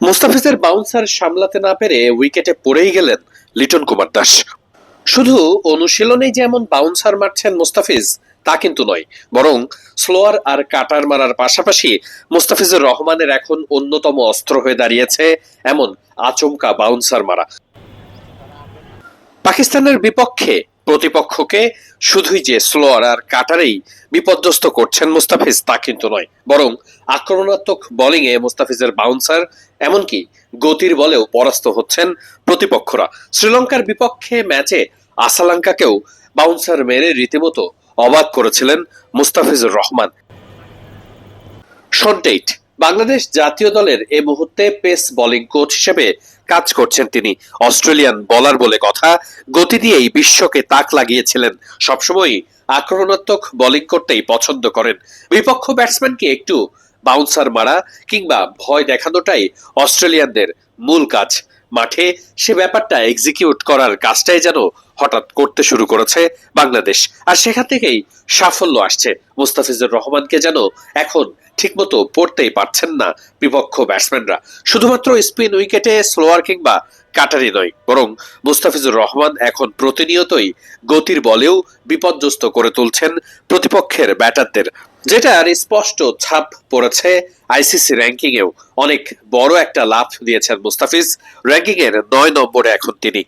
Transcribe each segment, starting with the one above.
মুস্তাফিজের বাউন্সার সামলাতে না পেরে উইকেটে পড়েই গেলেন লিটন কুমার দাস। শুধু অনুশীলনেই যেমন বাউন্সার মারছেন মুস্তাফিজ, তা কিন্তু নয়, বরং স্লোয়ার আর কাটার মারার পাশাপাশি মুস্তাফিজুর রহমানের এখন অন্যতম অস্ত্র হয়ে দাঁড়িয়েছে এমন আচমকা বাউন্সার মারা। পাকিস্তানের বিপক্ষে প্রতিপক্ষকে শুধুই যে স্লোয়ার আর কাটারেই বিপর্যস্ত করছেন মুস্তাফিজ তা কিন্তু নয়, বরং আক্রমণাত্মক বোলিংয়ে মুস্তাফিজের বাউন্সার এমনকি গতির বলেও পরাস্ত হচ্ছেন প্রতিপক্ষরা। শ্রীলঙ্কার বিপক্ষে ম্যাচে আসালাঙ্কাকেও বাউন্সার মেরে রীতিমতো অবাক করেছিলেন মুস্তাফিজুর রহমান। শন্টেইট বাংলাদেশ জাতীয় দলের এ মুহূর্তে পেস বোলিং কোচ হিসেবে কাজ করছেন তিনি। অস্ট্রেলিয়ান বলার বলে কথা, গতি দিয়েই বিশ্বকে তাক লাগিয়েছিলেন। সবসময়ই আক্রমণাত্মক বোলিং করতেই পছন্দ করেন। বিপক্ষ ব্যাটসম্যানকে একটু বাউন্সার মারা কিংবা ভয় দেখানোটাই অস্ট্রেলিয়ানদের মূল কাজ। মাঠে সে ব্যাপারটা এক্সিকিউট করার কাজটাই যেন হঠাৎ করতে শুরু করেছে বাংলাদেশ। আর সেখান থেকেই সাফল্য আসছে। মুস্তাফিজুর রহমানকে যেন এখন ঠিকমতো পড়তেই পারছেন না বিপক্ষ ব্যাটসম্যানরা শুধুমাত্র স্পিন উইকেটে স্লোয়ার কিংবা কাটারি নয়, বরং মুস্তাফিজুর রহমান এখন প্রতিনিয়তই গতির বলেও বিপর্যস্ত করে তুলছেন প্রতিপক্ষের ব্যাটারদের, যেটার স্পষ্ট ছাপ পড়েছে আইসিসি র্যাঙ্কিংয়েও। অনেক বড় একটা লাভ দিয়েছেন মুস্তাফিজ র্যাঙ্কিং এর নয় নম্বরে এখন তিনি।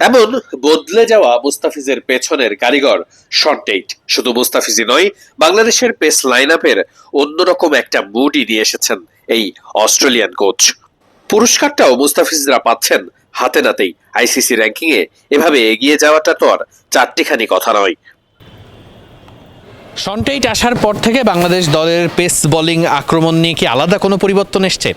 এমন বদলে যাওয়া মুস্তাফিজের পেছনের কারিগর শন্টেইট শুধু মুস্তাফিজই নয়, বাংলাদেশের পেস লাইন আপের অন্যরকম একটা মুডই নিয়ে এসেছেন এই অস্ট্রেলিয়ান কোচ। পুরস্কারটাও মুস্তাফিজরা পাচ্ছেন হাতে নাতেই আইসিসি র্যাঙ্কিং এ এভাবে এগিয়ে যাওয়াটা তো আর চারটিখানি কথা নয়। সনটেইট আসার পর থেকে বাংলাদেশ দলের পেস বোলিং আক্রমণ নিয়ে কি আলাদা কোনো পরিবর্তন এসছে?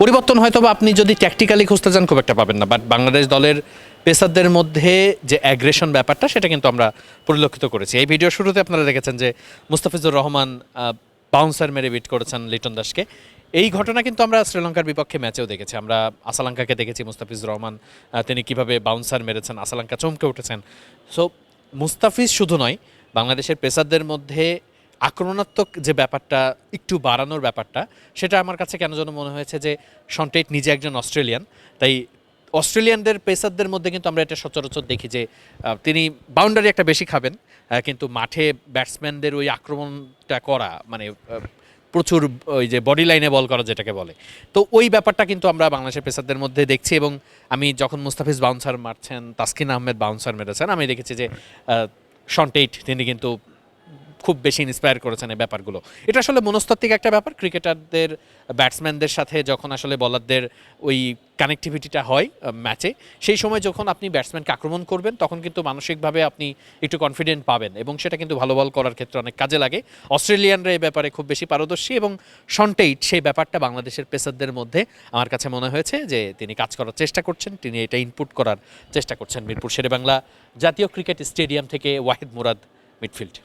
পরিবর্তন হয়তো বা আপনি যদি ট্যাকটিক্যালি খুঁজতে যান খুব একটা পাবেন না বাট বাংলাদেশ দলের পেসারদের মধ্যে যে অ্যাগ্রেশন ব্যাপারটা সেটা কিন্তু আমরা পরিলক্ষিত করেছি। এই ভিডিও শুরুতে আপনারা দেখেছেন যে মুস্তাফিজুর রহমান বাউন্সার মেরে বিট করেছেন লিটন দাসকে। এই ঘটনা কিন্তু আমরা শ্রীলঙ্কার বিপক্ষে ম্যাচেও দেখেছি। আমরা আসালাঙ্কাকে দেখেছি মুস্তাফিজুর রহমান তিনি কীভাবে বাউন্সার মেরেছেন, আসালাঙ্কা চমকে উঠেছেন। সো মুস্তাফিজ শুধু নয়, বাংলাদেশের পেসারদের মধ্যে আক্রমণাত্মক যে ব্যাপারটা, একটু বাড়ানোর ব্যাপারটা, সেটা আমার কাছে কেন যেন মনে হয়েছে যে সন্টেট নিজে একজন অস্ট্রেলিয়ান, তাই অস্ট্রেলিয়ানদের পেসারদের মধ্যে কিন্তু আমরা এটা সচরাচর দেখি যে তিনি বাউন্ডারি একটা বেশি খাবেন কিন্তু মাঠে ব্যাটসম্যানদের ওই আক্রমণটা করা মানে প্রচুর, ওই যে বডি লাইনে বল করা যেটাকে বলে। তো ওই ব্যাপারটা কিন্তু আমরা বাংলাদেশের পেসারদের মধ্যে দেখছি এবং আমি যখন মুস্তাফিজ বাউন্সার মারছেন, তাসকিন আহমেদ বাউন্সার মেরেছেন, আমি দেখেছি যে শন্টেইট তিনি কিন্তু খুব বেশি ইন্সপায়ার করেছেন এই ব্যাপারগুলো। এটা আসলে মনস্তাত্ত্বিক একটা ব্যাপার ক্রিকেটারদের ব্যাটসম্যানদের সাথে যখন আসলে বলারদের ওই কানেক্টিভিটিটা হয় ম্যাচে সেই সময় যখন আপনি ব্যাটসম্যানকে আক্রমণ করবেন, তখন কিন্তু মানসিকভাবে আপনি একটু কনফিডেন্ট পাবেন এবং সেটা কিন্তু ভালো বল করার ক্ষেত্রে অনেক কাজে লাগে। অস্ট্রেলিয়ানরা এই ব্যাপারে খুব বেশি পারদর্শী এবং সন্টেইট সেই ব্যাপারটা বাংলাদেশের পেসারদের মধ্যে আমার কাছে মনে হয়েছে যে তিনি কাজ করার চেষ্টা করছেন, তিনি এটা ইনপুট করার চেষ্টা করছেন মিরপুর শেরেবাংলা জাতীয় ক্রিকেট স্টেডিয়াম থেকে ওয়াহিদ মুরাদ মিডফিল্ড